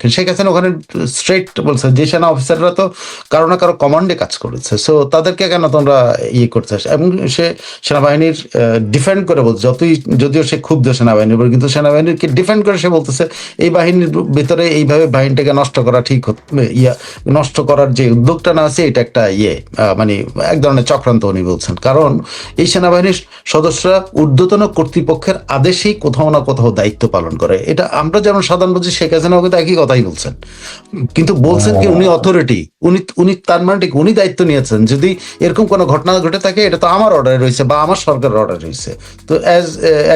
দেখেন শেখ হাসিনা ওখানে স্ট্রেট বলছে, যে সেনা অফিসাররা তো কারও না কারও কমান্ডে কাজ করেছে। সো তাদেরকে কেন তোমরা ইয়ে করতে? এবং সে সেনাবাহিনীর ডিফেন্ড করে বলছে, যতই, যদিও সে ক্ষুব্ধ সেনাবাহিনীর উপর, কিন্তু সেনাবাহিনীকে ডিফেন্ড করে সে বলতেছে, এই বাহিনীর ভিতরে এইভাবে বাহিনীটাকে নষ্ট করা ঠিক ইয়া, নষ্ট করার যে উদ্যোগটা না আছে, এটা একটা ইয়ে মানে এক ধরনের চক্রান্ত উনি বলছেন। কারণ এই সেনাবাহিনীর সদস্যরা ঊর্ধ্বতন কর্তৃপক্ষের আদেশেই কোথাও না কোথাও দায়িত্ব পালন করে। এটা আমরা যেমন সাধারণ বুঝি, শেখ হাসিনাও কিন্তু একই কথাই বলছেন। কিন্তু বলছেন কি উনি অথরিটি উনি উনি তার মানে ঠিক উনি দায়িত্ব নিয়েছেন। যদি এরকম কোনো ঘটনা ঘটে থাকে এটা তো আমার অর্ডারে রয়েছে বা আমার সরকারের অর্ডার রয়েছে। তো অ্যাজ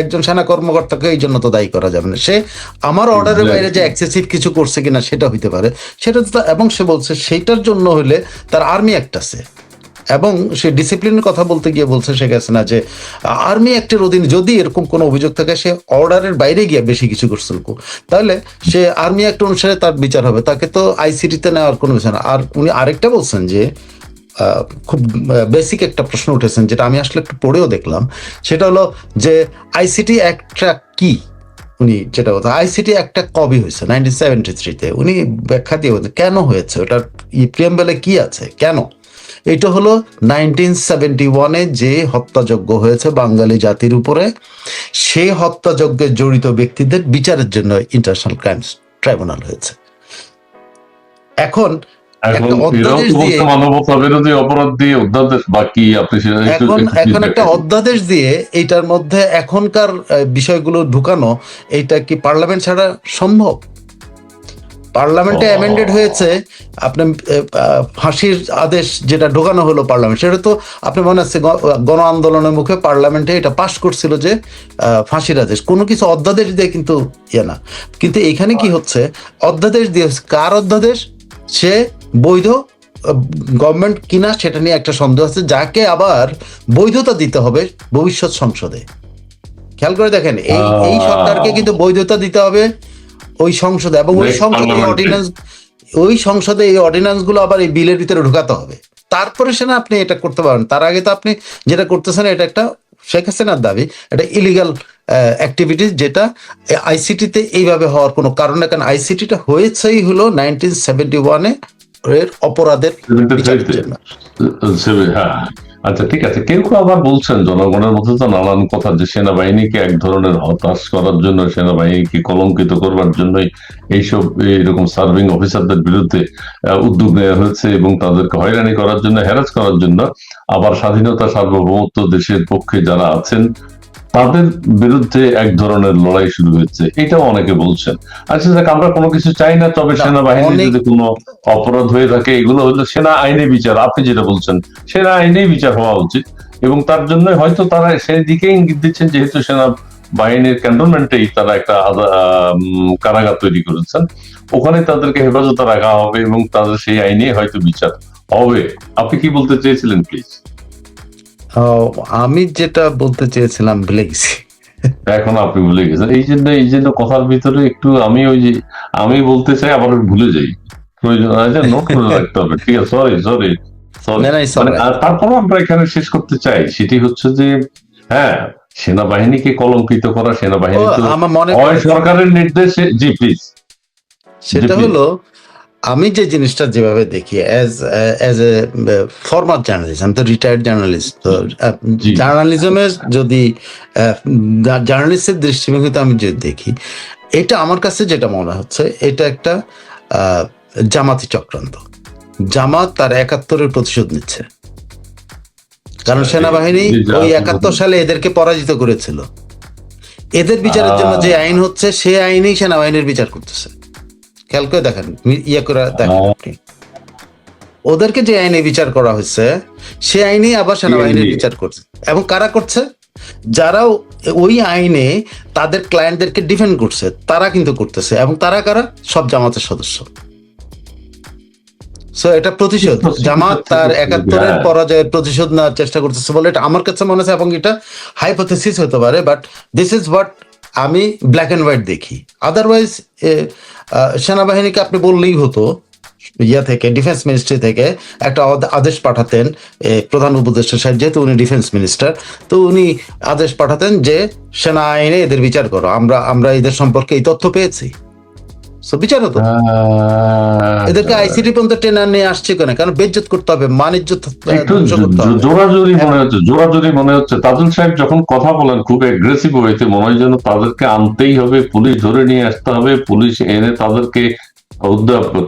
একজন সেনা কর্মকর্তাকে এই জন্য তো দায়ী করা যাবে না। সে আমার অর্ডারের বাইরে যে এক্সেসিভ কিছু করছে কিনা সেটা হইতে পারে। সেটা তো এবং সে বলছে সেইটার জন্য হলে তার আর্মি অ্যাক্ট আছে। এবং সে ডিসিপ্লিনের কথা বলতে গিয়ে বলছে শেখ হাসিনা যে আর্মি অ্যাক্টের অধীনে যদি এরকম কোনো অভিযোগ থাকে, সে অর্ডারের বাইরে গিয়ে বেশি কিছু করছিল তাহলে সে আর্মি অ্যাক্ট অনুসারে তার বিচার হবে। তাকে তো আইসিটিতে নেওয়ার কোনো বিষয় না। আর উনি আরেকটা বলছেন যে খুব বেসিক একটা প্রশ্ন উঠেছেন, যেটা আমি আসলে একটু পড়েও দেখলাম। সেটা হলো যে আইসিটি অ্যাক্টটা কি? উনি যেটা কথা আইসিটি একটা কবি হয়েছে? নাইনটিন সেভেন্টি থ্রিতে উনি ব্যাখ্যা দিয়ে কেন হয়েছে? ওটার প্রিয়াম্বেলে কি আছে? কেন? এটা হলো নাইনটিন সেভেন্টি ওয়ানে যে হত্যাযজ্ঞ হয়েছে বাঙালি জাতির উপরে। সেই হত্যাযজ্ঞে জড়িত ব্যক্তিদের বিচারের জন্য ইন্টারন্যাশনাল ক্রাইমস ট্রাইব্যুনাল হয়েছে। এখন এখন একটা অধ্যাদেশ দিয়ে- এইটার মধ্যে এখনকার বিষয়গুলো ঢুকানো এইটা কি পার্লামেন্ট ছাড়া সম্ভব? পার্লামেন্টে। অ্যামেন্ডেড হয়েছে আপনার ফাঁসির আদেশ যেটা ঢোকানো হলো পার্লামেন্ট সেটা তো আপনি মনে আছে গণ আন্দোলনের মুখে পার্লামেন্টে এটা পাশ করছিল যে ফাঁসির আদেশ। কোনো কিছু অধ্যাদেশ দিয়ে কিন্তু ইয়ে না। কিন্তু এখানে কি হচ্ছে অধ্যাদেশ দিয়ে কার অধ্যাদেশ? সে বৈধ গভর্নমেন্ট কিনা সেটা নিয়ে একটা সন্দেহ আছে যাকে আবার বৈধতা দিতে হবে ভবিষ্যৎ সংসদে। খেয়াল করে দেখেন এই এই। সরকারকে কিন্তু বৈধতা দিতে হবে ওই সংসদে এবং ওই সংসদে। অর্ডিন্যান্স ওই সংসদে এই অর্ডিন্যান্সগুলো আবার এই বিলের ভিতরে ঢুকাতে হবে। তারপরে সে না আপনি এটা করতে পারবেন। তার আগে তো আপনি যেটা করতেছেন এটা একটা শেখ হাসিনার দাবি এটা ইলিগাল অ্যাক্টিভিটিস যেটা আইসিটিতে এইভাবে হওয়ার কোনো কারণ না কারণ আইসিটিটা হয়েছেই হলো নাইনটিন সেভেন্টি ওয়ানে অপরাধের হ্যাঁ। আচ্ছা ঠিক আছে। কেউ কেউ আবার বলছেন জনগণের মধ্যে তো নানান কথা যে সেনাবাহিনীকে এক ধরনের হতাশ করার জন্য সেনাবাহিনীকে কলঙ্কিত করবার জন্যই এইসব এরকম সার্ভিং অফিসারদের বিরুদ্ধে উদ্যোগ নেওয়া হয়েছে এবং তাদেরকে হয়রানি করার জন্য হ্যারাস করার জন্য আবার স্বাধীনতা সার্বভৌমত্ব দেশের পক্ষে যারা আছেন তাদের বিরুদ্ধে এক ধরনের লড়াই শুরু হয়েছে এটাও অনেকে বলছেন। আচ্ছা দেখ আমরা কোনো কিছু চাই না তবে সেনাবাহিনী যদি কোনো অপরাধ হয়ে থাকে এগুলো হলো সেনা আইনে বিচার আপনি যেটা বলছেন সেনা আইনেই বিচার হওয়া উচিত। এবং তার জন্য হয়তো তারা সেই দিকে ইঙ্গিত দিচ্ছেন যেহেতু সেনা বাহিনীর ক্যান্টনমেন্টেই তারা একটা কারাগার তৈরি করেছেন। ওখানে তাদেরকে হেফাজতে রাখা হবে এবং তাদের সেই আইনে হয়তো বিচার হবে। আপনি কি বলতে চেয়েছিলেন প্লিজ? আমি যেটা বলতে চেয়েছিলাম ভুলে গেছি। এখন আপনি ভুলে গেছেন। এই জন্য এই জন্য কথার ভিতরে একটু আমি ওই যে আমি বলতে চাই আবার ভুলে যাই। প্রয়োজন আছে নোট করে রাখতে হবে। ঠিক আছে সরি সরি তারপরও আমরা এখানে শেষ করতে চাই। সেটি হচ্ছে যে হ্যাঁ সেনাবাহিনীকে কলঙ্কিত করা সেনাবাহিনী সরকারের নির্দেশে জি প্লিজ সেটা হলো আমি যে জিনিসটা যেভাবে দেখি as as a former journalist আমি তো রিটায়ার্ড জার্নালিস্ট তো। জার্নালিজমের যদি জার্নালিস্টের দৃষ্টিভঙ্গিতে আমি যদি দেখি এটা আমার কাছে যেটা মনে হচ্ছে এটা একটা আহ, জামাতি চক্রান্ত। জামাত তার একাত্তরের প্রতিশোধ নিচ্ছে। কারণ আচ্ছা, সেনাবাহিনী ওই একাত্তর সালে এদেরকে পরাজিত করেছিল। এদের বিচারের জন্য যে আইন হচ্ছে সেই আইনেই সেনাবাহিনীর বিচার করতেছে। খেয়াল করে দেখেন ইয়ে করে দেখেন ওদেরকে যে আইনে বিচার করা হয়েছে সে আইনেই আবার সেনাবাহিনীর বিচার করছে। এবং কারা করছে? যারা ওই আইনে তাদের ক্লায়েন্টদেরকে ডিফেন্ড করছে তারা কিন্তু করতেছে। এবং তারা কারা? সব জামাতের সদস্য। সো এটা প্রতিশোধ। জামাত তার একাত্তরের হ্যাঁ। পরাজয়ের প্রতিশোধ নেওয়ার চেষ্টা করতেছে বলে এটা আমার কাছে মনে হচ্ছে এবং এটা হাইপোথেসিস হতে পারে বাট দিস ইজ হোয়াট আমি ব্ল্যাক অ্যান্ড হোয়াইট দেখি। আদারওয়াইজ সেনাবাহিনীকে আপনি বললেই হতো, ইয়া থেকে ডিফেন্স মিনিস্ট্রি থেকে একটা আদেশ পাঠাতেন প্রধান উপদেষ্টা সাহেব, যেহেতু উনি ডিফেন্স মিনিস্টার তো উনি আদেশ পাঠাতেন যে সেনা আইনে এদের বিচার করো, আমরা আমরা এদের সম্পর্কে এই তথ্য পেয়েছি। সো বিচার হতো? হ্যাঁ, এদেরকে আইসিটি পর্যন্ত টেনে নিয়ে আসছে কেন? কারণ বেজ্জত করতে হবে মানিজ্য জোরাজোরি মনে হচ্ছে জোরাজোরি মনে হচ্ছে। তাজুল সাহেব যখন কথা বলেন খুব এগ্রেসিভ হয়েছে। মনে হয় যেন তাদেরকে আনতেই হবে পুলিশ ধরে নিয়ে আসতে হবে পুলিশ এনে তাদেরকে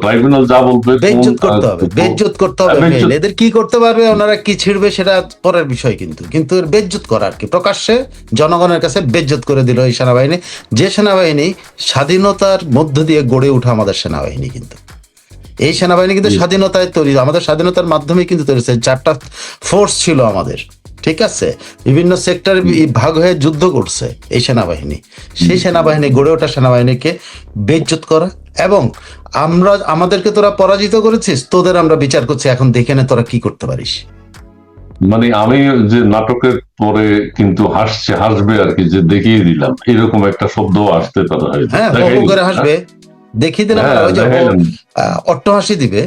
ট্রাইব্যুনাল যা বলবে বেজ্জত করতে হবে বেজ্জত করতে হবে বেজ্জত- main। এদের কি করতে পারবে? ওনারা কি ছিড়বে সেটা পরের বিষয় কিন্তু। কিন্তু এর বেজ্জত করা আর কি। প্রকাশ্যে জনগণের কাছে বেজ্জত করে দিল এই সেনাবাহিনী। যে সেনাবাহিনী স্বাধীনতার মধ্য দিয়ে গড়ে ওঠা আমাদের সেনাবাহিনী কিন্তু। এই সেনাবাহিনী কিন্তু স্বাধীনতায় তৈরি। আমাদের স্বাধীনতার মাধ্যমে কিন্তু তৈরি। হয়েছে চারটা ফোর্স ছিল আমাদের। ঠিক আছে? বিভিন্ন সেক্টর ভাগ হয়ে যুদ্ধ করছে এই সেনাবাহিনী। সেই সেনাবাহিনী গড়ে ওঠা সেনাবাহিনীকে বেজ্জত করা। এবং আমরা আমাদেরকে তোরা পরাজিত করেছিস তোদের আমরা বিচার করছি এখন দেখে নে তোরা কি করতে পারিস। মানে আমি যে নাটকের পরে কিন্তু হাসছে হাসবে আর কি যে দেখিয়ে দিলাম এরকম একটা শব্দ আসতে পারে হ্যাঁ করে হাসবে দেখিয়ে দিলাম হ্যাঁ, ওই যে দেখাইলাম। অট্ট হাসি দিবে।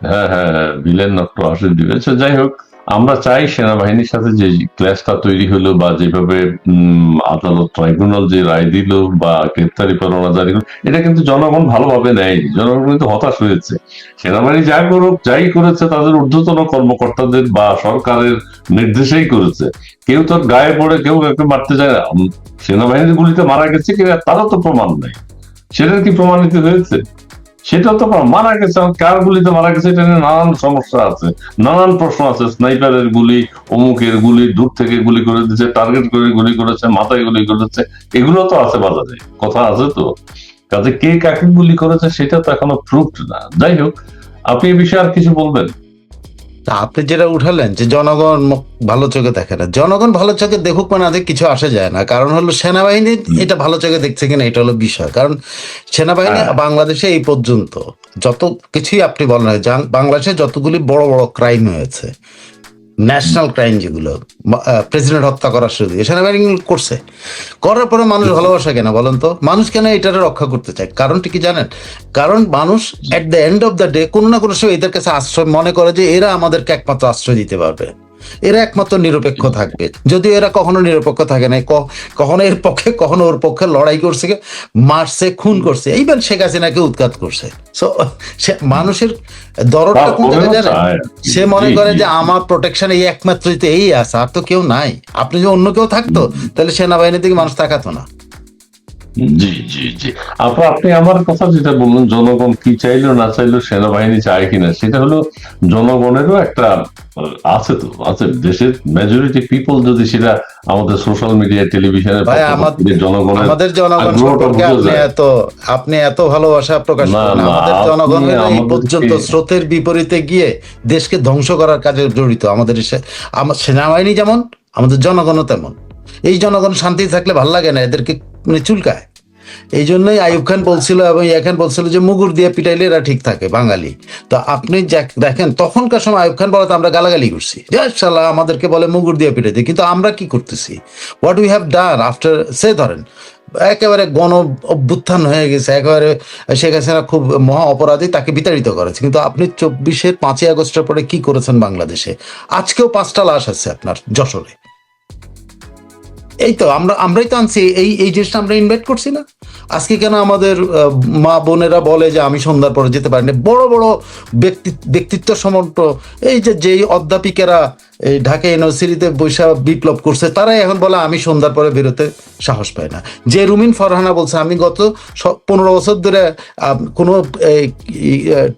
হ্যাঁ হ্যাঁ হ্যাঁ ভিলেন নষ্ট হাসি দিবে সে যাই হোক। আমরা চাই সেনাবাহিনীর সাথে যে ক্লাসটা তৈরি হলো বা যেভাবে আদালত ট্রাইব্যুনাল যে রায় দিল বা গ্রেপ্তারি পরোয়ানা জারি করল এটা কিন্তু জনগণ ভালোভাবে নেয় জনগণ কিন্তু হতাশ হয়েছে। সেনাবাহিনী যা করুক, যাই করেছে, তাদের ঊর্ধ্বতন কর্মকর্তাদের বা সরকারের নির্দেশেই করেছে। কেউ তোর গায়ে পড়ে, কেউ কাউকে মারতে যায় সেনাবাহিনীর গুলিতে মারা গেছে কি তারও তো প্রমাণ নেই। সেটার কি প্রমাণিত হয়েছে? সেটা তো মারা গেছে কার গুলিতে মারা গেছে এটা নিয়ে নানান সমস্যা আছে। নানান প্রশ্ন আছে স্নাইপারের গুলি, অমুকের গুলি, দূর থেকে গুলি করে দিচ্ছে টার্গেট করে গুলি করেছে, মাথায় গুলি করেছে, এগুলো তো আছে বাজারে, কথা আছে তো। কাজে কে কাকে গুলি করেছে সেটা তো এখনও প্রুফ না। যাই হোক, আপনি এ বিষয়ে আর কিছু বলবেন? তা আপনি যেটা উঠালেন যে জনগণ ভালো চোখে দেখে না। জনগণ ভালো চোখে দেখুক মানে আদের কিছু আসে যায় না। কারণ হলো সেনাবাহিনী এটা ভালো চোখে দেখছে কিনা এটা হলো বিষয়। কারণ সেনাবাহিনী হ্যাঁ। বাংলাদেশে এই পর্যন্ত যত কিছুই আপনি বলেন বাংলাদেশে যতগুলি বড় বড় ক্রাইম হয়েছে ন্যাশনাল ক্রাইম যেগুলো প্রেসিডেন্ট হত্যা করার শুরু দিয়ে সেনাবাহিনী করছে। করার পরে মানুষ ভালোবাসা কেন বলেন তো? মানুষ কেন এটারে রক্ষা করতে চায়? কারণটা কি জানেন? কারণ মানুষ at the end of the day কোনো না কোনো সময় এদের কাছে আশ্রয় মনে করে যে এরা আমাদেরকে একমাত্র আশ্রয় দিতে পারবে। এরা একমাত্র নিরপেক্ষ থাকবে। যদিও এরা কখনো নিরপেক্ষ থাকে না কখনো এর পক্ষে কখনো ওর পক্ষে লড়াই করছে মারছে খুন করছে। এইবার শেখ হাসিনাকে উৎখাত করছে। সো সে মানুষের দরদটা কোন জায়গায় জানেন? সে মনে করে যে আমার প্রোটেকশন এই একমাত্র এই আছে আর তো কেউ নাই। আপনি যদি অন্য কেউ থাকতো তাহলে সেনাবাহিনীর দিকে মানুষ তাকাতো না। জি জি জি। আপা আপনি আমার কথা যেটা বললেন জনগণ কি চাইলো না চাইলো সেনাবাহিনী চায় কিনা সেটা হলো জনগণেরও একটা আছে তো আছে দেশের মেজরিটি পিপল যদি সেটা আমাদের সোশ্যাল মিডিয়া টেলিভিশনে জনগণের আমাদের জনগণ সম্পর্কে আপনি এত আপনি এত ভালোবাসা প্রকাশ করেন আমাদের আপনি জনগণের এই পর্যন্ত স্রোতের বিপরীতে গিয়ে দেশকে ধ্বংস করার কাজে জড়িত আমাদের সেনাবাহিনী যেমন আমাদের জনগণও তেমন। এই জনগণ শান্তি থাকলে ভালো লাগে না, এদেরকে মানে চুলকায়। এই জন্যই আইয়ুব খান বলছিল এবং ইয়া খান বলছিল যে মুগুর দিয়ে পিটাইলে এরা ঠিক থাকে, বাঙালি। তো আপনি দেখেন, তখনকার সময় আইয়ুব খান বলে তো আমরা গালাগালি করছি। আমাদেরকে বলে মুগুর দিয়ে পিটাইতে কিন্তু আমরা কি করতেছি? What we have done after সে ধরেন, একেবারে গণ অভ্যুত্থান হয়ে গেছে, একেবারে শেখ হাসিনা খুব মহা অপরাধী, তাকে বিতাড়িত করেছে। কিন্তু আপনি চব্বিশের পাঁচই আগস্টের পরে কি করেছেন বাংলাদেশে? আজকেও পাঁচটা লাশ আছে আপনার যশোরে। এই তো, আমরা, আমরাই তো আনছি, এই এই জিনিসটা আমরা ইনভাইট করছি না। আজকে কেন আমাদের মা বোনেরা বলে যে আমি সন্ধ্যার পরে যেতে পারি না বড় বড় ব্যক্তি, ব্যক্তিত্ব সমন্ত এই যে, যেই অধ্যাপিকেরা এই ঢাকা ইউনিভার্সিটিতে বৈশা বিপ্লব করছে, তারাই এখন বলে, আমি সন্ধ্যার পরে বেরোতে সাহস পাই না। যে রুমিন ফরহানা বলছে, আমি গত পনেরো বছর ধরে কোনো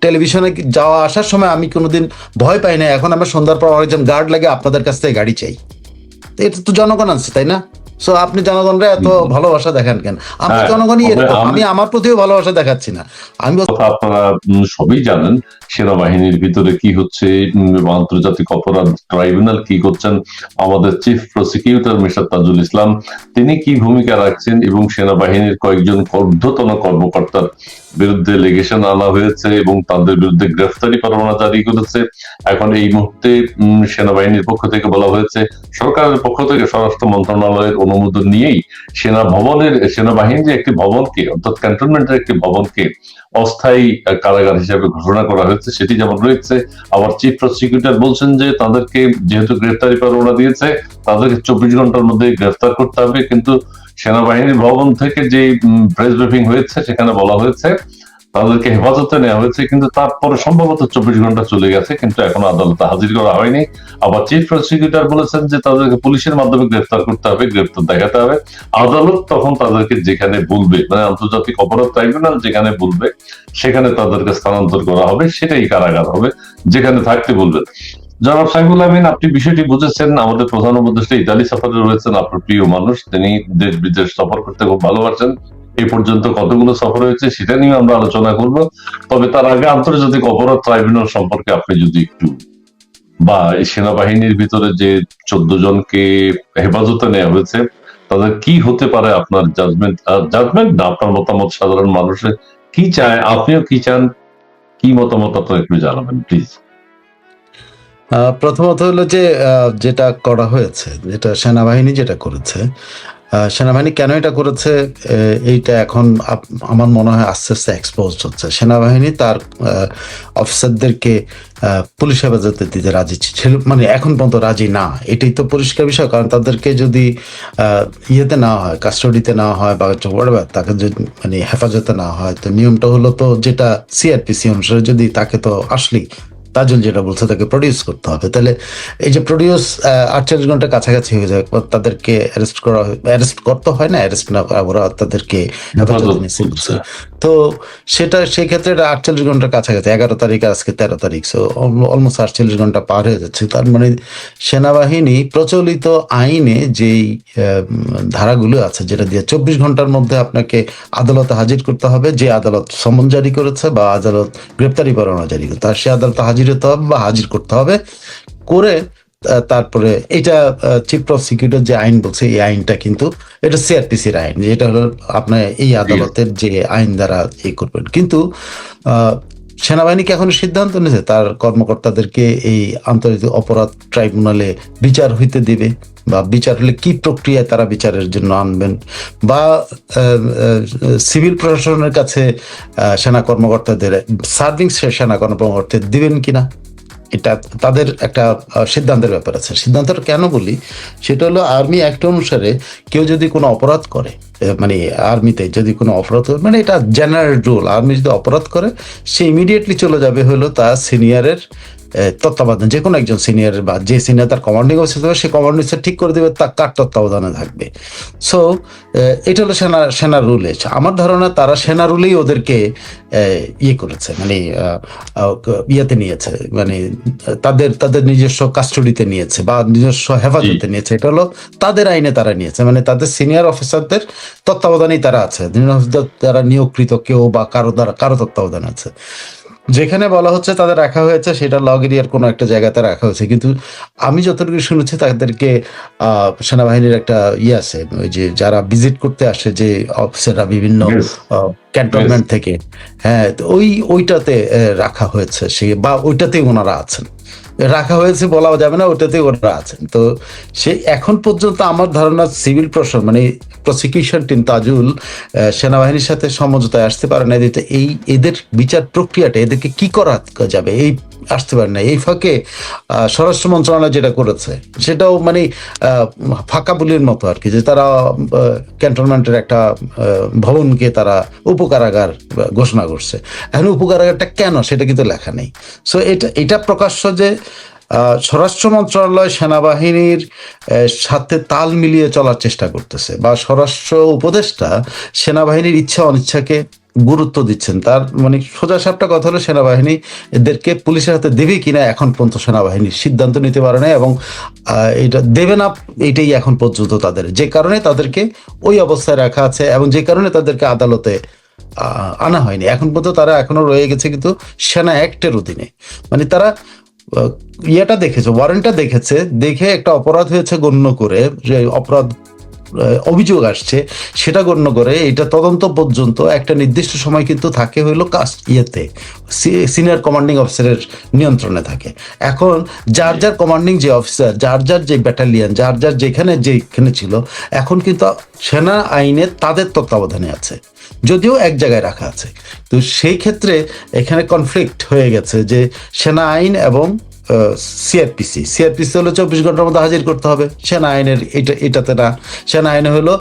টেলিভিশনে যাওয়া, আসার সময় আমি কোনোদিন ভয় পাই না এখন আমার সন্ধ্যার পর অনেকজন গার্ড লাগে, আপনাদের কাছ থেকে গাড়ি চাই। এটা তো জনগণ আছে তাই না? সো আপনি জনগণরা এত ভালোবাসা দেখান কেন? আমরা হ্যাঁ, জনগণই এরকম আমি- আমি আমার প্রতিও ভালোবাসা দেখাচ্ছি না। আমি আপনারা সবই জানেন সেনাবাহিনীর ভিতরে কি হচ্ছে আন্তর্জাতিক অপরাধ ট্রাইব্যুনাল কি করছেন আমাদের chief prosecutor mister Tajul Islam তিনি কি ভূমিকা রাখছেন এবং সেনাবাহিনীর কয়েকজন ঊর্ধ্বতন কর্মকর্তার বিরুদ্ধে লেগেশন আনা হয়েছে এবং তাদের বিরুদ্ধে গ্রেফতারি পরোয়ানা জারি করেছে। এখন এই মুহূর্তে সেনাবাহিনীর পক্ষ থেকে বলা হয়েছে, সরকারের পক্ষ থেকে স্বরাষ্ট্র মন্ত্রণালয়ের অনুমোদন নিয়েই সেনা ভবনের সেনাবাহিনীর একটি ভবনকে, অর্থাৎ ক্যান্টনমেন্টের একটি ভবনকে অস্থায়ী কারাগার হিসেবে ঘোষণা করা হয়েছে, সেটি যেমন রয়েছে, আবার চিফ প্রসিকিউটর বলছেন যে তাদেরকে যেহেতু গ্রেফতারি পরোয়ানা দিয়েছে, তাদেরকে চব্বিশ ঘণ্টার মধ্যে গ্রেফতার করতে হবে। কিন্তু সেনাবাহিনীর ভবন থেকে যে প্রেস ব্রিফিং হয়েছে, সেখানে বলা হয়েছে তাদেরকে হেফাজতে নেওয়া হয়েছে, কিন্তু তারপরে সম্ভবত চব্বিশ ঘণ্টা চলে গেছে, কিন্তু এখনও আদালতে হাজির করা হয়নি। আবার চিফ প্রসিকিউটর বলেছেন যে তাদেরকে পুলিশের মাধ্যমে গ্রেফতার করতে হবে, গ্রেফতার দেখাতে হবে। আদালত তখন তাদেরকে যেখানে বলবে মানে আন্তর্জাতিক অপরাধ ট্রাইব্যুনাল যেখানে বলবে, সেখানে তাদেরকে স্থানান্তর করা হবে, সেটাই কারাগার হবে, যেখানে থাকতে বলবে। জনাব সাইফুল আমিন, আপনি বিষয়টি বুঝেছেন, আমাদের প্রধান উপদেষ্টা ইতালি সফরে রয়েছেন, আপনার প্রিয় মানুষ, তিনি দেশ বিদেশ সফর করতে খুব ভালোবাসেন। এই পর্যন্ত কতগুলো সফর হয়েছে সেটা নিয়ে আমরা আলোচনা করব। তবে তার আগে আন্তর্জাতিক অপরাধ ট্রাইব্যুনাল সম্পর্কে আপনি যদি একটু বা এই সেনাবাহিনীর ভিতরে যে চোদ্দ জনকে হেফাজতে নেওয়া হয়েছে, তাদের কি হতে পারে আপনার জাজমেন্ট জাজমেন্ট না, আপনার মতামত সাধারণ মানুষের কি চায়, আপনিও কি চান, কি মতামত আপনার একটু জানাবেন প্লিজ প্রথমত হলো যে যেটা করা হয়েছে, যেটা সেনাবাহিনী যেটা করেছে সেনাবাহিনী কেন এটা করেছে? এইটা এখন আমার মনে হয় আস্তে আস্তে এক্সপোজ হচ্ছে। সেনাবাহিনী তার অফিসারদেরকে পুলিশ হেফাজতে দিতে রাজি ছিল মানে এখন পর্যন্ত রাজি না। এটাই তো পরিষ্কার বিষয়। কারণ তাদেরকে যদি ইয়েতে না হয় কাস্টডিতে না হয় বা তাকে যদি মানে হেফাজতে না হয়, তো নিয়মটা হলো তো যেটা সিআরপিসি অনুসারে যদি তাকে তো আসলেই তাজুল যেটা বলছে তাকে প্রডিউস করতে হবে। তাহলে এই যে প্রডিউস আটচল্লিশ ঘণ্টা কাছাকাছি হয়ে যায় তাদেরকে অ্যারেস্ট করা অ্যারেস্ট করতে হয় না অ্যারেস্ট না ওরা তাদেরকে। তো সেটা সেই ক্ষেত্রে এটা আটচল্লিশ ঘণ্টার কাছাকাছি এগারো তারিখ আজকে তেরো তারিখ সো অলমোস্ট আটচল্লিশ ঘণ্টা পার হয়ে যাচ্ছে। তার মানে সেনাবাহিনী প্রচলিত আইনে যেই ধারাগুলো আছে যেটা দিয়ে চব্বিশ ঘণ্টার মধ্যে আপনাকে আদালতে হাজির করতে হবে যে আদালত সমন জারি করেছে বা আদালত গ্রেপ্তারি পরোয়ানা জারি করতে তার সে আদালতে হাজির হতে হবে বা হাজির করতে হবে। করে তারপরে এটা চিফ প্রসিকিউটর যে আইন বলছে এই আইনটা কিন্তু এটা সিআরপিসির আইন যেটা হলো আপনার এই আদালতের যে আইন দ্বারা ইয়ে করবেন। কিন্তু আহ, সেনাবাহিনী কি এখন সিদ্ধান্ত নিয়েছে, তার কর্মকর্তাদেরকে এই আন্তর্জাতিক অপরাধ ট্রাইব্যুনালে বিচার হইতে দিবে, বা বিচার হলে কি প্রক্রিয়ায় তারা বিচারের জন্য আনবেন, বা সিভিল প্রশাসনের কাছে সেনা কর্মকর্তাদের, সার্ভিং সেনা কর্মকর্তা দিবেন কিনা? এটা তাদের একটা সিদ্ধান্তের ব্যাপার আছে। সিদ্ধান্তটা কেন বলি? সেটা হলো আর্মি অ্যাক্ট অনুসারে কেউ যদি কোনো অপরাধ করে মানে আর্মিতে যদি কোনো অপরাধ মানে এটা জেনারেল রুল আর্মি যদি অপরাধ করে, সে ইমিডিয়েটলি চলে যাবে হলো তার সিনিয়রের তত্ত্বাবধান যে কোনো একজন সিনিয়র বা যে সিনিয়র তার কমান্ডিং অফিসার থাকবে সে কমান্ডিং অফিসার ঠিক করে দেবে তার কার তত্ত্বাবধানে থাকবে। সো এটা হলো সেনা সেনা রুলে আমার ধারণা তারা সেনা রুলেই ওদেরকে ইয়ে করেছে মানে ইয়েতে নিয়েছে মানে তাদের তাদের নিজস্ব কাস্টডিতে নিয়েছে বা নিজস্ব হেফাজতে নিয়েছে। এটা হলো তাদের আইনে তারা নিয়েছে মানে তাদের সিনিয়র অফিসারদের তত্ত্বাবধানেই তারা আছে। তারা নিয়োগকৃত কেউ বা কারও দ্বারা কারও তত্ত্বাবধান আছে। যেখানে বলা হচ্ছে তাদের রাখা হয়েছে সেটা লগ এরিয়ার কোনো একটা জায়গাতে রাখা হয়েছে। কিন্তু আমি যতটুকু শুনেছি তাদেরকে আহ, সেনাবাহিনীর একটা ইয়ে আছে ওই যে যারা ভিজিট করতে আসে যে অফিসাররা বিভিন্ন. ক্যান্টনমেন্ট থেকে। হ্যাঁ ওই ওইটাতে রাখা হয়েছে। সে বা ওইটাতেই ওনারা আছেন। রাখা হয়েছে বলা যাবে না ওটাতে ওরা আছেন। তো সে এখন পর্যন্ত আমার ধারণা সিভিল প্রশাসন মানে প্রসিকিউশন টিম তাজুল সেনাবাহিনীর সাথে সমঝোতায় আসতে পারে না। এই এদের বিচার প্রক্রিয়াটা এদেরকে কি করা যাবে? এই আসতে পারে না এই ফাঁকে স্বরাষ্ট্র মন্ত্রণালয় যেটা করেছে, সেটাও মানে ফাঁকা বুলির মতো আর কি, যে তারা ক্যান্টনমেন্টের একটা ভবনকে তারা উপকারাগার ঘোষণা করছে। এখন উপকারাগারটা কেন, সেটা কিন্তু লেখা নেই। সো এটা এটা প্রকাশ্য যে স্বরাষ্ট্র মন্ত্রণালয় সেনাবাহিনীর সাথে তাল মিলিয়ে চলার চেষ্টা করতেছে, বা স্বরাষ্ট্র উপদেষ্টা সেনাবাহিনীর ইচ্ছা অনিচ্ছাকে গুরুত্ব দিচ্ছেন। তার মানে সোজা সাপটা কথা হলো, সেনাবাহিনী এদেরকে পুলিশের হাতে দেবে কিনা এখন পর্যন্ত সেনাবাহিনী সিদ্ধান্ত নিতে পারে না এবং এটা দেবে না, এটাই এখন পর্যন্ত তাদের। যে কারণে তাদেরকে ওই অবস্থায় রাখা আছে এবং যে কারণে তাদেরকে আদালতে আনা হয়নি। এখন পর্যন্ত তারা এখনও রয়ে গেছে কিন্তু সেনা অ্যাক্টের অধীনে। মানে তারা ইয়েটা দেখেছে, ওয়ারেন্টটা দেখেছে, দেখে একটা অপরাধ হয়েছে গণ্য করে, যে অপরাধ অভিযোগ আসছে, সেটা গণ্য করে এটা তদন্ত পর্যন্ত একটা নির্দিষ্ট সময় কিন্তু থাকে হইল কাজ ইয়েতে সিনিয়র কমান্ডিং অফিসারের নিয়ন্ত্রণে থাকে। এখন যার যার কমান্ডিং যে অফিসার যার যার যে ব্যাটালিয়ান যার যার যেখানে যেখানে ছিল, এখন কিন্তু সেনা আইনে তাদের তত্ত্বাবধানে আছে, যদিও এক জায়গায় রাখা আছে। তো সেই ক্ষেত্রে এখানে কনফ্লিক্ট হয়ে গেছে যে সেনা আইন এবং সিআরপিসি সিআরপিসি হলো চব্বিশ ঘণ্টার মধ্যে হাজির করতে হবে। সেনা আইনের এটা এটাতে না। সেনা আইনে হলো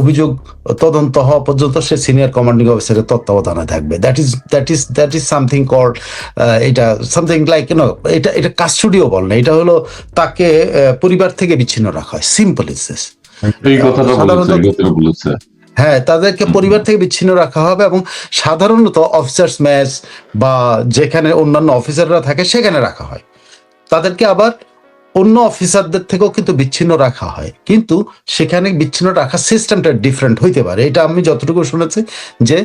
অভিযোগ তদন্ত হওয়া পর্যন্ত সে সিনিয়র কমান্ডিং অফিসারের তত্ত্বাবধানে থাকবে। That is that is that is something call এটা সামথিং লাইক ইউনো এটা এটা কাস্টডিও বল না। এটা হলো তাকে পরিবার থেকে বিচ্ছিন্ন রাখা হয়। সিম্পল ইজ দিস এই কথাটা বলেছে হ্যাঁ তাদেরকে পরিবার থেকে বিচ্ছিন্ন রাখা হবে এবং সাধারণত অফিসার্স ম্যাচ বা যেখানে অন্যান্য অফিসাররা থাকে সেখানে রাখা হয়। তাদেরকে আবার অন্য অফিসারদের থেকেও কিন্তু বিচ্ছিন্ন রাখা হয়। কিন্তু সেখানে বিচ্ছিন্ন রাখার সিস্টেমটা ডিফারেন্ট হইতে পারে। এটা আমি যতটুকু শুনেছি যে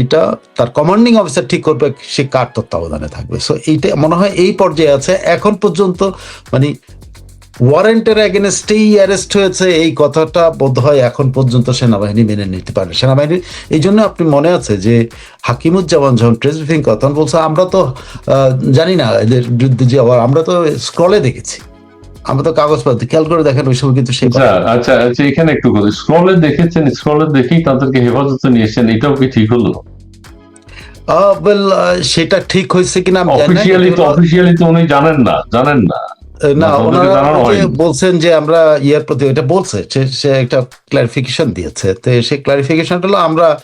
এটা তার কমান্ডিং অফিসার ঠিক করবে, সে কার তত্ত্বাবধানে থাকবে। সো এইটা মনে হয় এই পর্যায়ে আছে। এখন পর্যন্ত মানে ওয়ারেন্টের এগেনস্টেই অ্যারেস্ট হয়েছে এই কথাটা বোধ হয় এখন পর্যন্ত সেনাবাহিনী মেনে নিতে পারে সেনাবাহিনী এই জন্য আপনি মনে আছে যে হাকিমুজ্জামান যখন প্রেস ব্রিফিং কথা বলছে আমরা তো জানি না এদের বিরুদ্ধে যে আমরা তো স্ক্রলে দেখেছি। আমরা তো কাগজপত্র খেয়াল করে দেখেন ওই সময় কিন্তু সেই আচ্ছা আচ্ছা আচ্ছা এখানে একটু কথা স্ক্রলে দেখেছেন স্ক্রলে দেখেই তাদেরকে হেফাজতে নিয়েছেন এটাও কি ঠিক হলো? সেটা ঠিক হয়েছে কিনা অফিসিয়ালি তো অফিসিয়ালি তো উনি জানেন না জানেন না। না ওনারা। বলছেন যে আমরা ইয়ার প্রতি এটা বলছে সে- একটা ক্লারিফিকেশন দিয়েছে। তো সেই ক্লারিফিকেশনটা হলো আমরা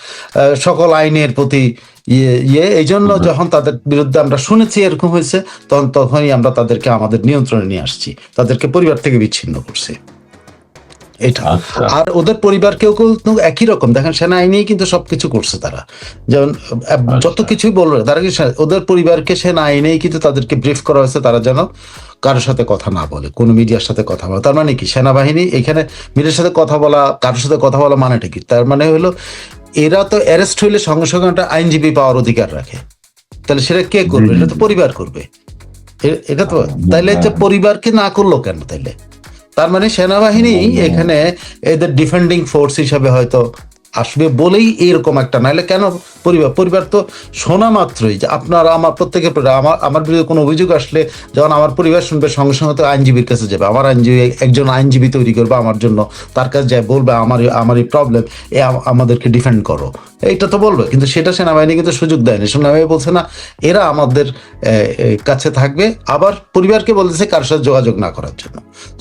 সকল আইনের প্রতি ইয়ে ইয়ে এই জন্য যখন তাদের বিরুদ্ধে আমরা শুনেছি এরকম হয়েছে তখন তখনই আমরা তাদেরকে আমাদের নিয়ন্ত্রণে নিয়ে আসছি তাদেরকে পরিবার থেকে বিচ্ছিন্ন করছি। এটা। আচ্ছা। আর ওদের পরিবার কেউ কেউ কিন্তু একই রকম। দেখেন সেনা আইনেই কিন্তু সবকিছু করছে তারা। যেমন যত কিছুই বলবে তারা কি ওদের পরিবারকে সেনা আইনেই কিন্তু তাদেরকে ব্রিফ করা হয়েছে তারা যেন কারোর সাথে কথা না বলে কোনো মিডিয়ার সাথে কথা বলে। তার মানে কি সেনাবাহিনী এখানে মিডিয়ার সাথে কথা বলা কারোর সাথে কথা বলা মানেটা কি? তার মানে হলো এরা তো অ্যারেস্ট হইলে সঙ্গে সঙ্গে একটা আইনজীবী পাওয়ার অধিকার রাখে। তাহলে সেটা কে করবে? এটা তো পরিবার করবে। এটা তো তাইলে যে পরিবারকে না করল কেন তাইলে? তার মানে সেনাবাহিনী এখানে এদের ডিফেন্ডিং ফোর্স হিসাবে হয়তো আসবে বলেই এরকম একটা নাহলে কেন পরিবার পরিবার তো শোনা মাত্রই যে আপনার আমার প্রত্যেকের আমার আমার বিরুদ্ধে কোনো অভিযোগ আসলে যখন আমার পরিবার শুনবে, সঙ্গে সঙ্গে তো আইনজীবীর কাছে যাবে, আমার আইনজীবী, একজন আইনজীবী তৈরি করবে আমার জন্য, তার কাছে যায় বলবে আমার আমার এই প্রবলেম এ আমাদেরকে ডিফেন্ড করো। এইটা তো বলবে, কিন্তু সেটা সেনাবাহিনী কিন্তু সুযোগ দেয়নি, সেনাবাহিনী বলছে না, এরা আমাদের কাছে থাকবে, আবার পরিবারকে বলতেছে কারোর সাথে যোগাযোগ না করার জন্য।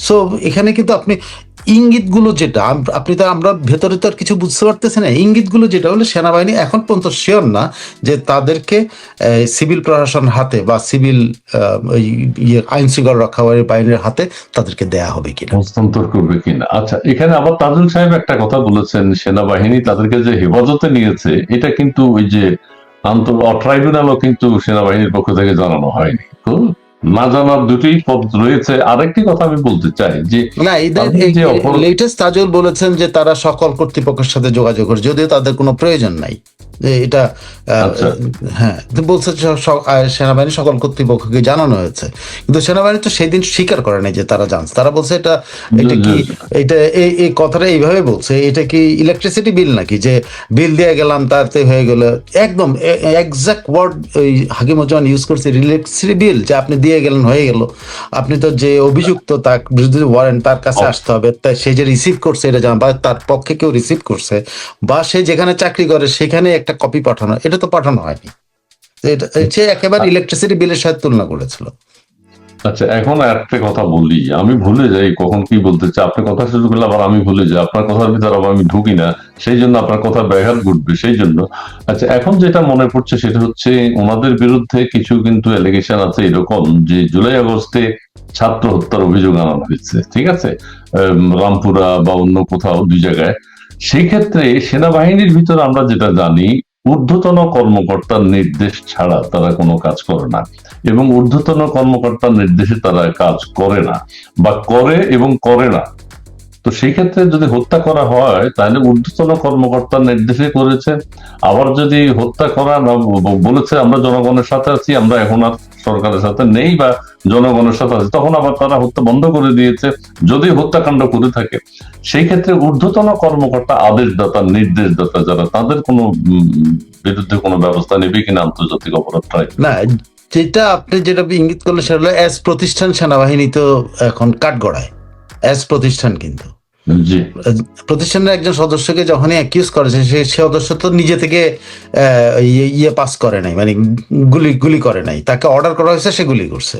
সো এখানে কিন্তু আপনি ইঙ্গিতগুলো যেটা আপনি তো আমরা ভেতরে তো আর কিছু বুঝতে পারতেছি না। ইঙ্গিতগুলো যেটা হলো, সেনাবাহিনী এখন পর্যন্ত শিওর না যে তাদেরকে সিভিল প্রশাসন হাতে বা সিভিল ইয়ে আইন শৃঙ্খলা রক্ষাকারী বাহিনীর হাতে তাদেরকে দেয়া হবে কিনা। হস্তান্তর করবে কিনা। আচ্ছা এখানে আবার তাজুল সাহেব একটা কথা বলেছেন, সেনাবাহিনী তাদেরকে যে হেফাজতে নিয়েছে, এটা কিন্তু ওই যে, আন্তর ট্রাইব্যুনালও কিন্তু সেনাবাহিনীর পক্ষ থেকে জানানো হয়নি। না জানার দুটি পদ রয়েছে। আরেকটি কথা আমি বলতে চাই যে না এই লেটেস্ট তাজুল বলেছেন যে তারা সকল কর্তৃপক্ষের সাথে যোগাযোগ করে যদিও তাদের কোনো প্রয়োজন নাই। যে এটা আচ্ছা। হ্যাঁ বলছে সেনাবাহিনী সকল কর্তৃপক্ষকে জানানো হয়েছে। কিন্তু সেনাবাহিনী তো সেদিন স্বীকার করে নাই যে তারা জানছে। তারা বলছে এটা এটা কি এটা এই এই কথাটা এইভাবে বলছে এটা কি ইলেকট্রিসিটি বিল নাকি? যে বিল দিয়ে গেলাম তাতে হয়ে গেল। একদম এক্সাক্ট ওয়ার্ড ওই হাকিমুজ্জামান ইউজ করছে ইলেকট্রিসিটি বিল যে আপনি দিয়ে গেলেন হয়ে গেল। আপনি তো যে অভিযুক্ত তার বিরুদ্ধে ওয়ারেন্ট তার কাছে আসতে হবে তাই সে যে রিসিভ করছে এটা জানা বা তার পক্ষে কেউ রিসিভ করছে বা সে যেখানে চাকরি করে সেখানে একটা কপি পাঠানো, এটা তো পাঠানো হয়নি। সে একেবারে ইলেকট্রিসিটি বিলের সাথে তুলনা করেছিল। আচ্ছা এখন একটা কথা বলি, আমি ভুলে যাই কখন কি বলতে চাই। আপনার কথা শুরু করলে আবার আমি ভুলে যাই, আপনার কথার ভিতরে আবার আমি ঢুকি না, সেই জন্য আপনার কথা ব্যাঘাত ঘটবে, সেই জন্য। আচ্ছা এখন যেটা মনে পড়ছে সেটা হচ্ছে ওনাদের বিরুদ্ধে কিছু কিন্তু এলিগেশন আছে এরকম যে জুলাই আগস্টে ছাত্র হত্যার অভিযোগ আনানো হয়েছে, ঠিক আছে? রামপুরা বা অন্য কোথাও দুই জায়গায়। সেই ক্ষেত্রে সেনাবাহিনীর ভিতরে আমরা যেটা জানি, ঊর্ধ্বতন কর্মকর্তার নির্দেশ ছাড়া তারা কোনো কাজ করে না এবং ঊর্ধ্বতন কর্মকর্তার নির্দেশে তারা কাজ করে না বা করে এবং করে না। তো সেই ক্ষেত্রে যদি হত্যা করা হয়, তাহলে ঊর্ধ্বতন কর্মকর্তা নির্দেশে করেছে। আবার যদি হত্যা করা বলেছে, আমরা জনগণের সাথে আছি, আমরা এখন আর সরকারের সাথে নেই বা জনগণের সাথে আছি, তখন আবার তারা হত্যা বন্ধ করে দিয়েছে, যদি হত্যাকাণ্ড করে থাকে। সেই ক্ষেত্রে ঊর্ধ্বতন কর্মকর্তা, আদেশদাতা, নির্দেশদাতা যারা, তাদের কোনো বিরুদ্ধে কোনো ব্যবস্থা নেবে কিনা আন্তর্জাতিক অপরাধ না, যেটা আপনি যেটা ইঙ্গিত করলেন সেটা হলো অ্যাজ প্রতিষ্ঠান সেনাবাহিনী তো এখন কাঠগড়ায়। অ্যাজ প্রতিষ্ঠান কিন্তু। প্রতিষ্ঠানের একজন সদস্যকে যখনই অ্যাকিউজ করেছে সে সদস্য তো নিজে থেকে ইয়ে- ইয়ে পাস করে নাই মানে গুলি গুলি করে নাই। তাকে অর্ডার করা হয়েছে, সে গুলি করছে।